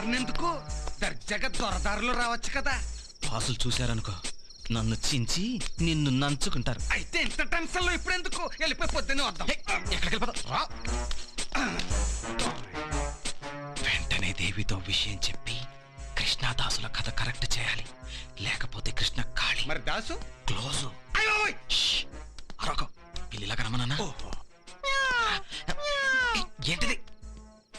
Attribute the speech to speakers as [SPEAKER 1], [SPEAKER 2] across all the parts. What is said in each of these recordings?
[SPEAKER 1] అల్లదారిని ఎందుకు దర్జాగా దొరదారులు రావచ్చు కదా.
[SPEAKER 2] బాసులు చూశారనుకో నన్ను చించి నిన్ను నంచుకుంటారు.
[SPEAKER 1] అయితే ఇంత టెన్షన్లో ఇప్పుడు ఎందుకు వెళ్ళిపోయి పొద్దున్నే వద్దాం.
[SPEAKER 2] ఎక్కడికి వెళ్ళిపోతావు? రా. వెంటనే దేవితో విషయం చెప్పి కృష్ణదాసుల కథ కరెక్ట్ చేయాలి. లేకపోతే కృష్ణ కాళి
[SPEAKER 1] మరి దాసు?
[SPEAKER 2] క్లోజు. అరొక ఏంటిది?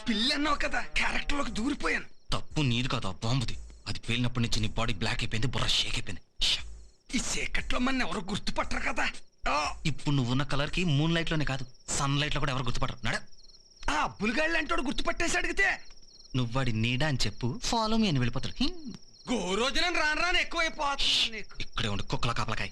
[SPEAKER 1] పిల్లి అన్నావు కదా క్యారెక్టర్లోకి దూరిపోయాను.
[SPEAKER 2] తప్పు నీది కాదు ఆ బాంబుది. అది పేలినప్పటి నుంచి నీ బాడీ బ్లాక్ అయిపోయింది బుర్ర షేక్ అయిపోయింది. ష్.
[SPEAKER 1] ఈ చీకట్లో మన ఎవరు గుర్తుపట్టరు కదా? ఆ,
[SPEAKER 2] ఇప్పుడు నువ్వు ఉన్న కలర్కి మూన్ లైట్లోనే కాదు సన్ లైట్లో కూడా ఎవరు గుర్తుపడరు నడ.
[SPEAKER 1] ఆ అబ్బులుగాళ్ళు అంటాడు గుర్తుపట్టేసి అడిగితే?
[SPEAKER 2] నువ్వు వాడి నీడా అని చెప్పు ఫాలో మీ అని వెళ్ళిపోతాడు. హ్మ్.
[SPEAKER 1] గో రోజున రాను రాను ఎక్కువైపోతుంది నీకు.
[SPEAKER 2] ఇక్కడే ఉండి కుక్కల కాపలకాయ.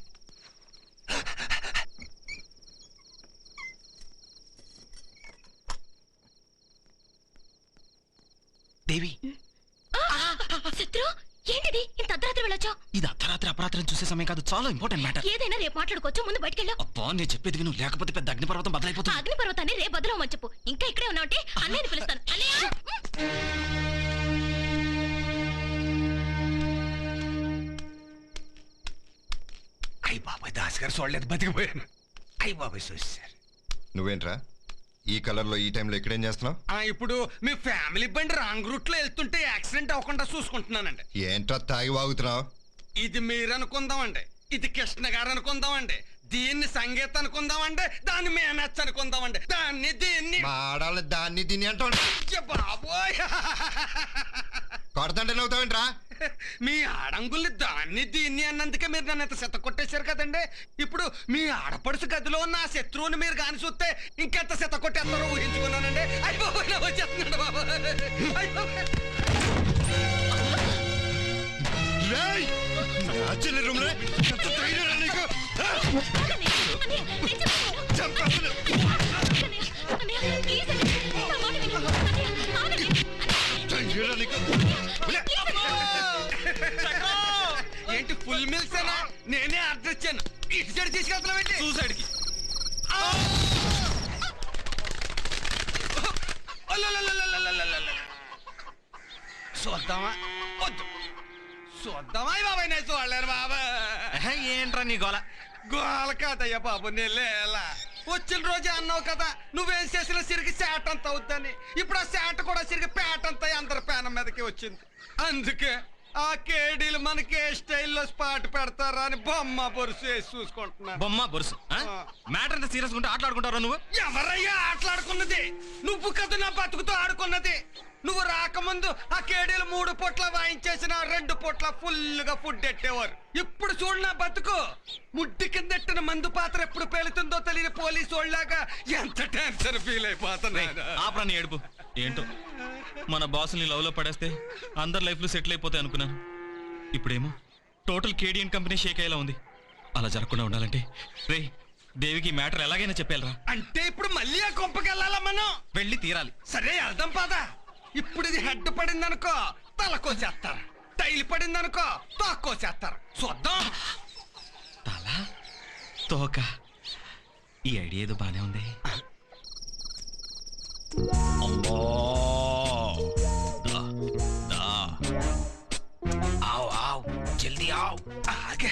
[SPEAKER 2] దేవి
[SPEAKER 3] శత్రు ఏంటిది? ఇంత అర్ధరాత్రి వెళ్ళొచ్చా
[SPEAKER 2] ఇది అర్ధరాత్రి అపరాత్రి చూసే సమయం కాదు. చాలా ఇంపార్టెంట్ మ్యాటర్
[SPEAKER 3] ఏదైనా రేపు మాట్లాడుకోవచ్చు? ముందు బయటకెళ్ళు
[SPEAKER 2] అబ్బా నేను చెప్పేది విను. లేకపోతే పెద్ద అగ్నిపర్వతం
[SPEAKER 3] ఆ
[SPEAKER 2] బదలైపోతుంది.
[SPEAKER 3] అగ్ని పర్వతాన్ని రేపు బదులవమని చెప్పు. ఇంకా ఇక్కడే ఉన్నావంటే అన్నయ్యని పిలుస్తాను. అన్నయ్య!
[SPEAKER 1] అయ్యి బాబాయ్ దాస్ గారు చూడలేదు బతికిపోయాను. అయ్యి బాబాయ్ చూసారు
[SPEAKER 4] నువ్వేంట్రా? ఈ కలర్లో ఈ టైంలో ఇక్కడేం చేస్తున్నావు?
[SPEAKER 1] ఆ ఇప్పుడు మీ ఫ్యామిలీ బండి రాంగ్ రూట్లో వెళ్తుంటే యాక్సిడెంట్ అవ్వకుండా చూసుకుంటున్నానండి.
[SPEAKER 4] ఏంట్రా తాగి వాగుతున్నావు?
[SPEAKER 1] ఇది మీరు అనుకుందామండి ఇది కృష్ణ గారు అనుకుందామండి దీన్ని సంగీత అనుకుందామండి. దాన్ని మేనచ్చ అనుకుందామండి. దాన్ని దీన్ని.
[SPEAKER 4] మా ఆడాళ్ళ దాన్ని దీన్ని అంటావు
[SPEAKER 1] అయ్య బాబోయ్!
[SPEAKER 4] కొడతంటే నవ్వుతావేంట్రా?
[SPEAKER 1] మీ ఆడంగుల్ని దాన్ని దీన్ని అన్నందుకే మీరు నన్ను ఇంత చెత్త కొట్టేశారు కదండి. ఇప్పుడు మీ ఆడపడుచు గదిలో ఉన్న ఆ శత్రువుని మీరు కాని చూస్తే ఇంకెంత చెత్త కొట్టేస్తారో ఊహించుకున్నానండి. అయ్య బాబోయ్ నా వచ్చేస్తున్నాడు బాబు. అయ్య ఫుల్ మిల్స్ నేనే ఆర్డర్ ఇచ్చాను. ఇటు సైడ్ తీసుకెళ్తున్నావు
[SPEAKER 2] సూసైడ్కి
[SPEAKER 1] చూద్దామా? వద్దు. చూద్దామా బాబాయ్ నేను చూడలేరు బాబా?
[SPEAKER 2] ఏంట్రా నీ గోల?
[SPEAKER 1] గోల కాదయ్యా బాబు నేలేలా వచ్చిన రోజే అన్నావు కదా నువ్వేం చేసిన సిరిగి శాట అంత అవుద్దని. ఇప్పుడు ఆ శాట కూడా సిరిగి పేట అంత అందరి పేనం మీదకి వచ్చింది. అందుకే ఆ కేడీలు మనకి ఏ స్టైల్లో స్పాట్ పెడతారా అని బొమ్మ బొరుసు వేసి చూసుకుంటున్నాను
[SPEAKER 2] బొమ్మ బొరుసు మ్యాటర్ ఎంత సీరియస్ ఉంటే ఆటలాడుకుంటారా నువ్వు?
[SPEAKER 1] ఎవరయ్యా ఆటలాడుకున్నది? నువ్వు కదా నా బతుకుతో ఆడుకున్నది. నువ్వు రాకముందు ఆ కేడీలు మూడు పొట్ల వాయించేసిన రెండు పొట్ల ఫుల్గా ఫుడ్ ఎట్టేవారు. ఇప్పుడు చూడు నా బతుకు. ముడ్డి కిందెట్టిన మందు పాత్ర ఎప్పుడు పేలుతుందో తెలియని పోలీసు వాళ్ళగా ఎంత టెన్షన్ ఫీల్ అయిపోతున్నా
[SPEAKER 2] ఆపరా ఏడుపు. ఏంటో? మన బాసుని లవ్లో పడేస్తే అందరి లైఫ్లో సెటిల్ అయిపోతాయి అనుకున్నాను. ఇప్పుడేమో టోటల్ కేడియన్ కంపెనీ షేక్ అయ్యేలా ఉంది. అలా జరగకుండా ఉండాలంటే రే దేవికి మ్యాటర్ ఎలాగైనా చెప్పాలరా
[SPEAKER 1] అంటే ఇప్పుడు మళ్ళీ ఆ కొంపకెళ్ళాలా మనం?
[SPEAKER 2] వెళ్ళి తీరాలి.
[SPEAKER 1] సరే వెళ్దాం పదా. ఇప్పుడు ఇది హెడ్ పడిందనుకో తలకోసేస్తారు టైల్ పడిందనుకో తోక్కోసేస్తారు చూద్దాం.
[SPEAKER 2] తల తోక. ఈ ఐడియా ఏదో బానే ఉంది. జల్దీ ఆవ్.
[SPEAKER 1] ఆగే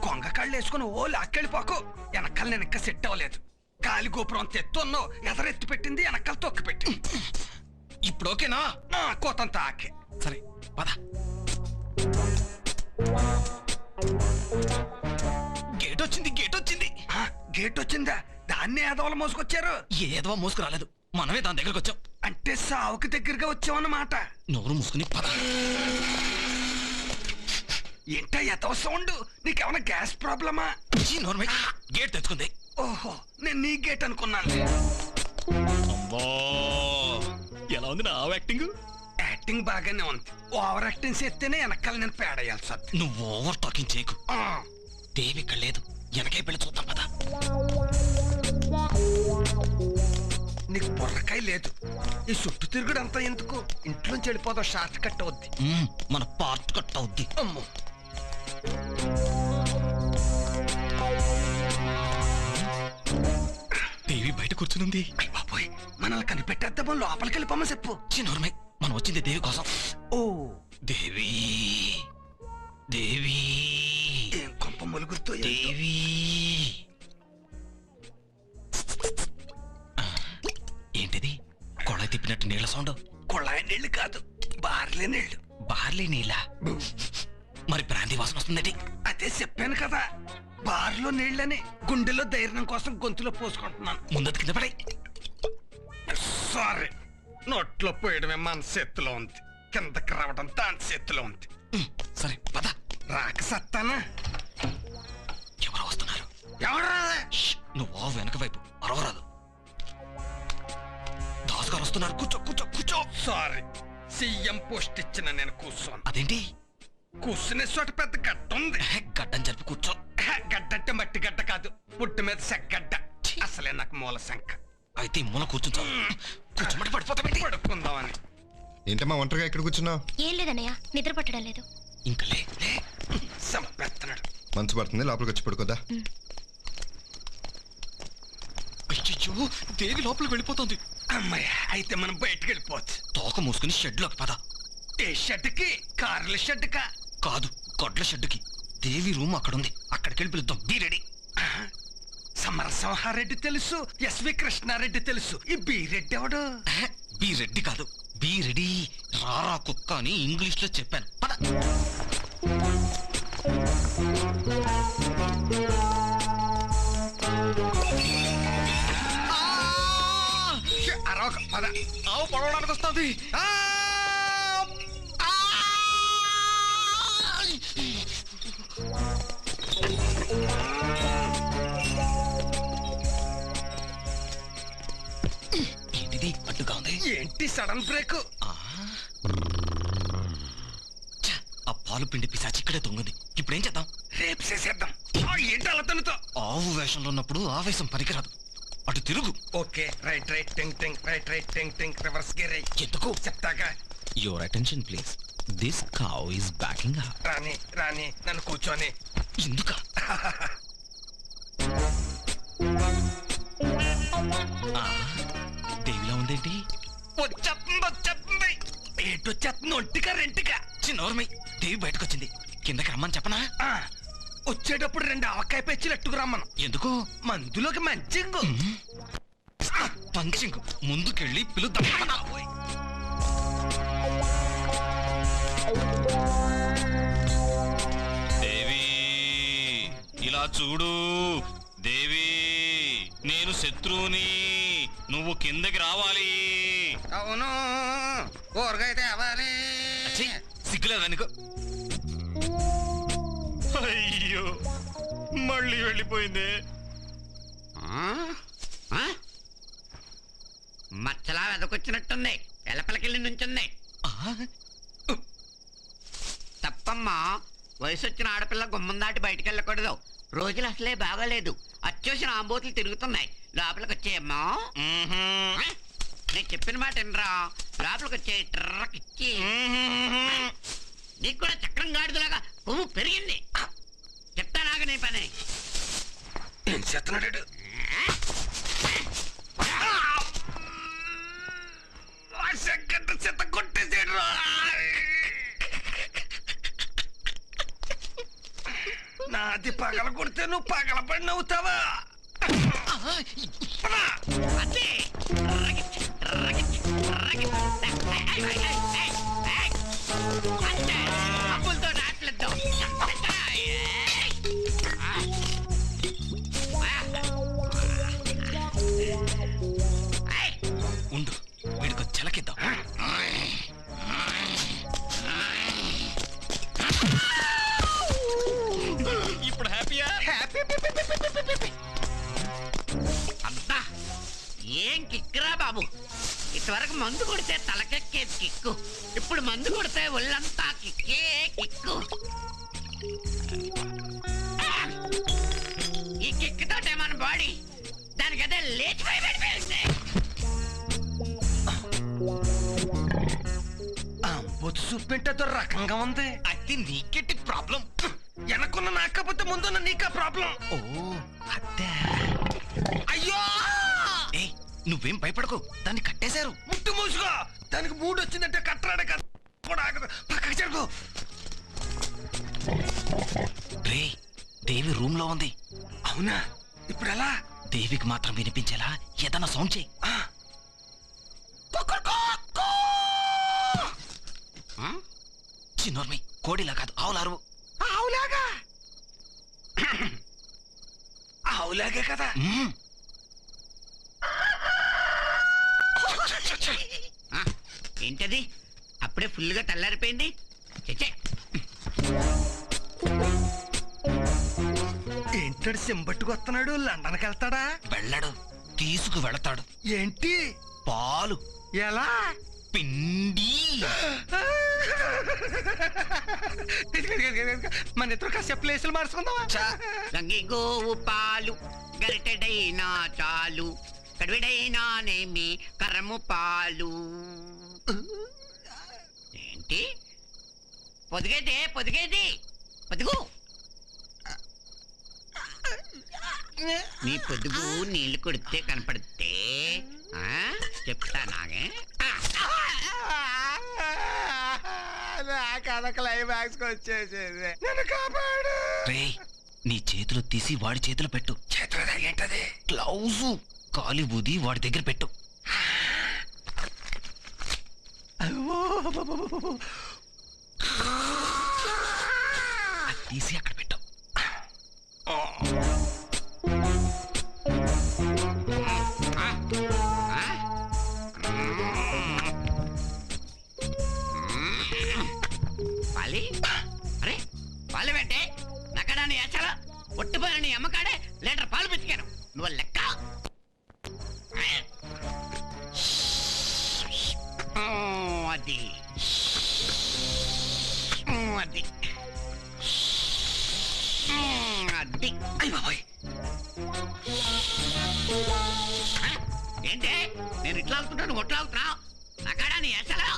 [SPEAKER 1] కొంగ కళ్ళు వేసుకుని ఓ లాక్కెళ్ళిపోకు వెనకాల నేను ఇంకా సెట్ అవ్వలేదు గాలి గోపురం అంత ఎత్తున్నావు ఎదరెత్తి పెట్టింది వెనకాల తొక్కి పెట్టి
[SPEAKER 2] ఇప్పుడు ఓకేనా
[SPEAKER 1] కోతంత ఆకే
[SPEAKER 2] సరే పద గేట్ వచ్చింది గేట్ వచ్చింది.
[SPEAKER 1] గేట్ వచ్చిందా? దాన్ని ఏదోలు మోసుకొచ్చారు.
[SPEAKER 2] ఏదో మోసుకు రాలేదు మనమే దాని దగ్గరకు వచ్చాం.
[SPEAKER 1] అంటే సావుకి దగ్గరగా వచ్చామన్నమాట.
[SPEAKER 2] నోరు మూసుకుని పద.
[SPEAKER 1] ఏంటా ఎదో సౌండ్? నీకేమైనా గ్యాస్ ప్రాబ్లమా?
[SPEAKER 2] చీ, నోరు మూయ్. గేట్ తెచ్చుకుంది
[SPEAKER 1] ఓహో నేను నీ గేట్ అనుకున్నాను.
[SPEAKER 2] అమ్మో! ఎలా ఉంది నా యాక్టింగ్?
[SPEAKER 1] యాక్టింగ్ బాగానే ఉంది. ఓవర్ యాక్టింగ్ చేస్తేనే వెనకాల నేను పేడేయాల్సి వస్తుంది
[SPEAKER 2] నువ్వు ఓవర్ టాకింగ్ చేయకు. దేవి ఇక్కడ లేదు. వెనకే పెళ్ళి చూద్దాం పద.
[SPEAKER 1] నీకు బుర్రకాయ లేదు. ఈ చుట్టూ తిరుగుడు అంతా ఎందుకు? ఇంట్లోంచి వెళ్ళిపోదాం షార్ట్ కట్ అవుద్ది.
[SPEAKER 2] మ్మ్, మన పార్ట్ కట్ అవుద్ది.
[SPEAKER 1] అమ్మో.
[SPEAKER 2] దేవి బయట కూర్చునుంది.
[SPEAKER 1] అయ్ బాబోయ్ మనల్ని కనిపెట్టేద్దామో? లోపలికి వెళ్ళిపోమని చెప్పు.
[SPEAKER 2] చిన్నోర్మై మనం వచ్చింది దేవి కోసం.
[SPEAKER 1] ఓ.
[SPEAKER 2] దేవి. దేవి.
[SPEAKER 1] ఏం కొంప మొలుగుతో
[SPEAKER 2] దేవి. కొళాయి తిప్పినట్టు నీళ్ళ సౌండ్?
[SPEAKER 1] కొళాయి నీళ్ళు కాదు బార్లే నీళ్ళు.
[SPEAKER 2] బార్లీ నీళ్ళ? మరి బ్రాంతి వాసన వస్తుందండి
[SPEAKER 1] అదే చెప్పాను కదా బార్లో నీళ్ళని గుండెలో ధైర్యం కోసం గొంతులో పోసుకుంటున్నాను.
[SPEAKER 2] ముందది కింద పడే
[SPEAKER 1] సారీ నోట్లో పోయడమే మన చేతిలో ఉంది. కిందకి రావడం దాని చేతిలో ఉంది.
[SPEAKER 2] సరే పద.
[SPEAKER 1] రాక సత్తానా?
[SPEAKER 2] ఎవరు వస్తున్నారు.
[SPEAKER 1] ఎవరా
[SPEAKER 2] నువ్వు వెనక వైపు అరవరాదు. దాస్ గారు వస్తున్నారు. కూర్చో కూర్చో కూర్చో.
[SPEAKER 1] సారీ సీఎం పోస్ట్ ఇచ్చిన నేను కూర్చోను.
[SPEAKER 2] అదేంటి?
[SPEAKER 1] కూర్చునే చోట పెద్ద గడ్డ ఉంది.
[SPEAKER 2] హే, గడ్డం జరిపి కూర్చో.
[SPEAKER 1] హ, గడ్డ అంటే మట్టి గడ్డ కాదు. పుట్టి మీద సెగ్గడ్డ అసలే నాకు మూల శంక
[SPEAKER 2] అయితే మూల కూర్చుంటావు కూర్చోమంటే పడిపోతామేంటి
[SPEAKER 1] పడుకుందామని.
[SPEAKER 4] ఏంటమ్మా ఒంటరిగా ఇక్కడ కూర్చున్నావు?
[SPEAKER 3] ఏం లేదన్నయ్య నిద్ర పట్టడం లేదు.
[SPEAKER 2] ఇంకా లే లే.
[SPEAKER 1] సంపెత్తనాడు.
[SPEAKER 4] మంచు పడుతుంది లోపలికి వచ్చి పడుకోదా?
[SPEAKER 2] అయ్యయ్యో దేవి లోపలికి వెళ్ళిపోతుంది.
[SPEAKER 1] అమ్మాయి అయితే మనం బయటికి వెళ్ళిపోవచ్చు
[SPEAKER 2] తోక మూసుకుని షెడ్లోకి పద.
[SPEAKER 1] ఏ షెడ్కి? కార్ల షెడ్కా?
[SPEAKER 2] కాదు గొడ్ల షెడ్డుకి దేవి రూమ్ అక్కడ ఉంది అక్కడికి వెళ్ళి పిలుద్దాం. Be ready.
[SPEAKER 1] సమరసింహారెడ్డి తెలుసు ఎస్వి కృష్ణారెడ్డి తెలుసు. ఈ బీరెడ్డి ఎవడు?
[SPEAKER 2] ఆహా, బీ రెడ్డి కాదు. Be ready. రారా కుక్క అని ఇంగ్లీష్లో చెప్పాను. పద.
[SPEAKER 1] అరవక పద.
[SPEAKER 2] ఆవు పడవడానికి వస్తుంది! ఏంటిది? అడ్డుగా ఉంది.
[SPEAKER 1] ఏంటి సడన్ బ్రేక్?
[SPEAKER 2] ఆ. పాలు పిండి పిశాచి ఇక్కడే తొంగింది. ఇప్పుడు ఏం చేద్దాం?
[SPEAKER 1] రేపు చేసేద్దాం. ఏంటి అలతనుతో
[SPEAKER 2] ఆవు వేషంలో ఉన్నప్పుడు ఆవేశం పనికిరాదు. అటు తిరుగు.
[SPEAKER 1] ఓకే రైట్ రైట్ టింగ్ టింగ్ రైట్ రైట్ టింగ్ టింగ్ రివర్స్ గేర్
[SPEAKER 2] ఎందుకు
[SPEAKER 1] చెప్తాగా.
[SPEAKER 2] Your attention please this cow is backing up
[SPEAKER 1] రాని రాని నన్ను కూర్చొని.
[SPEAKER 2] ఎందుక? దేవిలా ఉందేంటి?
[SPEAKER 1] వచ్చేస్తుంది వచ్చేస్తుంది. ఏంటి వచ్చేస్తుంది ఒంటిగా రెంటిగా
[SPEAKER 2] చిన్నోర్మై దేవి బయటకు వచ్చింది కిందకి రమ్మని చెప్పనా?
[SPEAKER 1] ఆ, వచ్చేటప్పుడు రెండు ఆవకాయ పెచ్చులు ఎట్టుకు రమ్మను.
[SPEAKER 2] ఎందుకు?
[SPEAKER 1] మందులోకి మంచింగు.
[SPEAKER 2] పంచింగ్ ముందుకెళ్ళి పిలుద్దాం. దేవి ఇలా చూడు. దేవి నేను శత్రువుని. నువ్వు కిందకి రావాలి.
[SPEAKER 1] అవును ఊరగాయ తేవాలి
[SPEAKER 2] ఛీ, సిగ్గులేదు అనుకో అయ్యో మళ్ళీ వెళ్ళిపోయింది.
[SPEAKER 5] మచ్చలా వెదకొచ్చినట్టుంది. ఎలపలకెళ్ళి నుంచుంది. తప్పమ్మా వయసు వచ్చిన ఆడపిల్ల గుమ్మం దాటి బయటికి వెళ్ళకూడదు రోజులు అసలే బాగోలేదు. అచ్చోసిన ఆంబోతులు తిరుగుతున్నాయి. లోపలికి వచ్చేయమ్మా? నేను చెప్పిన మాట వినరా? లోపలికి వచ్చే ట్రక్ ఇచ్చి నీకు కూడా చక్రం గాడిదలాగా కొవ్వు పెరిగింది. చెప్తానాగ నీ పని.
[SPEAKER 1] నాది పగల కొడితే నువ్వు పగల పడి నవ్వుతావా
[SPEAKER 5] అదే అప్పులతో నాట్లేద్దాం. ఏం కిక్కురా బాబు? ఇంతవరకు మందు కొడితే తలకెక్కేది కిక్కు. ఇప్పుడు మందు కొడితే ఒళ్ళంతా కిక్కే కిక్కు! ఈ కిక్కుతోటే మన బాడీ? దానికదే లేచిపోయి పడిపోయింది.
[SPEAKER 1] బొత్తు చూపింటే రకంగా ఉంది.
[SPEAKER 2] అది నీకెట్టి ప్రాబ్లం.
[SPEAKER 1] వెనకున్న నాకపోతే ముందున్న నీకా ప్రాబ్లం.
[SPEAKER 2] ఓ ఏయ్
[SPEAKER 6] నువ్వేం భయపడకు. దాన్ని కట్టేశారు.
[SPEAKER 1] ముట్టు మూసుకో దానికి మూడు వచ్చిందంటే కట్టరాడే కదా. పక్కకి జరుగు
[SPEAKER 6] రే దేవి రూమ్లో ఉంది.
[SPEAKER 1] అవునా? ఇప్పుడు ఎలా
[SPEAKER 6] దేవికి మాత్రం వినిపించేలా ఏదన్నా సౌండ్ చేయి? చిన్నోర్మి కోడిలా కాదు ఆవులారు.
[SPEAKER 1] ఆవులాగా? ఆవులాగే కదా
[SPEAKER 5] ఆ, ఏంటది? అప్పుడే ఫుల్గా తెల్లారిపోయింది. చచ్చే
[SPEAKER 1] ఏంటాడు సింబట్టుకు వస్తున్నాడు? లండన్కి వెళ్తాడా?
[SPEAKER 6] వెళ్ళడు. తీసుకు వెళతాడు.
[SPEAKER 1] ఏంటి?
[SPEAKER 6] పాలు.
[SPEAKER 1] ఎలా?
[SPEAKER 6] పిండి.
[SPEAKER 1] మన ఇద్దరు కాసేపు ప్లేసులు మార్చుకుందామా?
[SPEAKER 5] గోవు పాలు. గరిటెడైనా చాలు. కడివిడైనా నేమి కరము పాలు. ఏంటి? పొదిగేదే పొదిగేది. పొదుగు. నీ పొదుగు నీళ్ళు కొడితే కనపడితే చెప్తా నాగే.
[SPEAKER 1] నా కథ క్లైమాక్స్ వచ్చేసేది. నన్ను కాపాడు.
[SPEAKER 6] రే నీ చేతులు తీసి వాడి చేతులు పెట్టు.
[SPEAKER 1] చేతులు ఏంటది
[SPEAKER 6] గ్లౌజు కాలి బూది వాడి దగ్గర పెట్టు అది తీసి అక్కడ పెట్టు.
[SPEAKER 5] అది ఆ, అది
[SPEAKER 1] అయ్య బాబాయ్
[SPEAKER 5] ఆ? ఏంటి? నేను ఇట్లా అవుతుంటాను ఒట్లా అవుతున్నావు నక్కడా నీ ఏచలా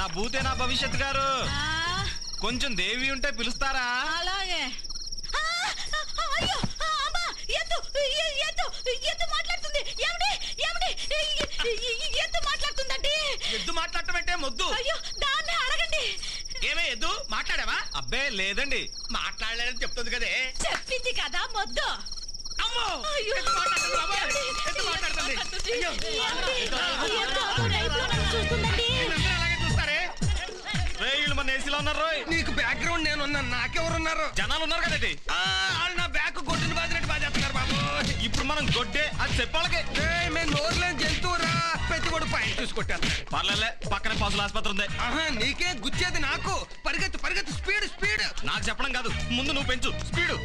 [SPEAKER 2] నా భూతే నా భవిష్యత్ గారు కొంచెం దేవి ఉంటే పిలుస్తారా
[SPEAKER 3] అలాగే
[SPEAKER 2] ఎద్దు మాట్లాడటం అంటే మొద్దు
[SPEAKER 3] అయ్యో దాన్ని అడగండి
[SPEAKER 2] ఏమే ఎద్దు మాట్లాడావా అబ్బే లేదండి మాట్లాడలేదని చెప్తుంది కదే
[SPEAKER 3] చెప్పింది కదా మొద్దు
[SPEAKER 2] అమ్మో మాట్లాడుతుంది రే వీళ్ళు మన ఏసీలో ఉన్నారు రోయ్.
[SPEAKER 1] నీకు బ్యాక్గ్రౌండ్ నేను ఉన్నాను నాకెవరున్నారు?
[SPEAKER 2] జనాలు ఉన్నారు కదండి
[SPEAKER 1] ఆ, వాళ్ళు నా బ్యాక్ కొట్టిన బాధినట్టు బాధేస్తున్నారు బాబు
[SPEAKER 2] ఇప్పుడు మనం గొడ్డే అది చెప్పాలకే.
[SPEAKER 1] మేము నోరులేని జంతువురా. కూడా పైన చూసుకొట్టేస్తారు
[SPEAKER 2] పర్లేలే పక్కనే పశువుల ఆసుపత్రి ఉంది.
[SPEAKER 1] ఆహా నీకే గుచ్చేది నాకు. పరిగెత్తు పరిగెత్తు. Speed speed.
[SPEAKER 2] నాకు చెప్పడం కాదు ముందు నువ్వు పెంచు. స్పీడు.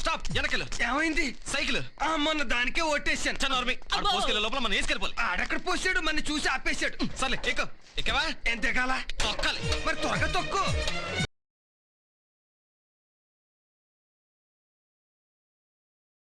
[SPEAKER 2] స్టాప్ వెనకెళ్ళు.
[SPEAKER 1] ఏమైంది?
[SPEAKER 2] సైకిల్.
[SPEAKER 1] ఆ మొన్న దానికే ఓటేసాను
[SPEAKER 2] చన్నోర్మి ఆడ
[SPEAKER 3] అబ్బో.
[SPEAKER 2] పోసుకెళ్ళే లోపల మనం వేసుకెళ్ళిపోవాలి
[SPEAKER 1] ఆడక్కడ పోసాడు? మన చూసి ఆపేశాడు
[SPEAKER 2] సర్లే ఎక్కు ఎక్కవా?
[SPEAKER 1] ఎంతకాల?
[SPEAKER 2] తొక్కాలి.
[SPEAKER 1] మరి త్వరగా తొక్కు.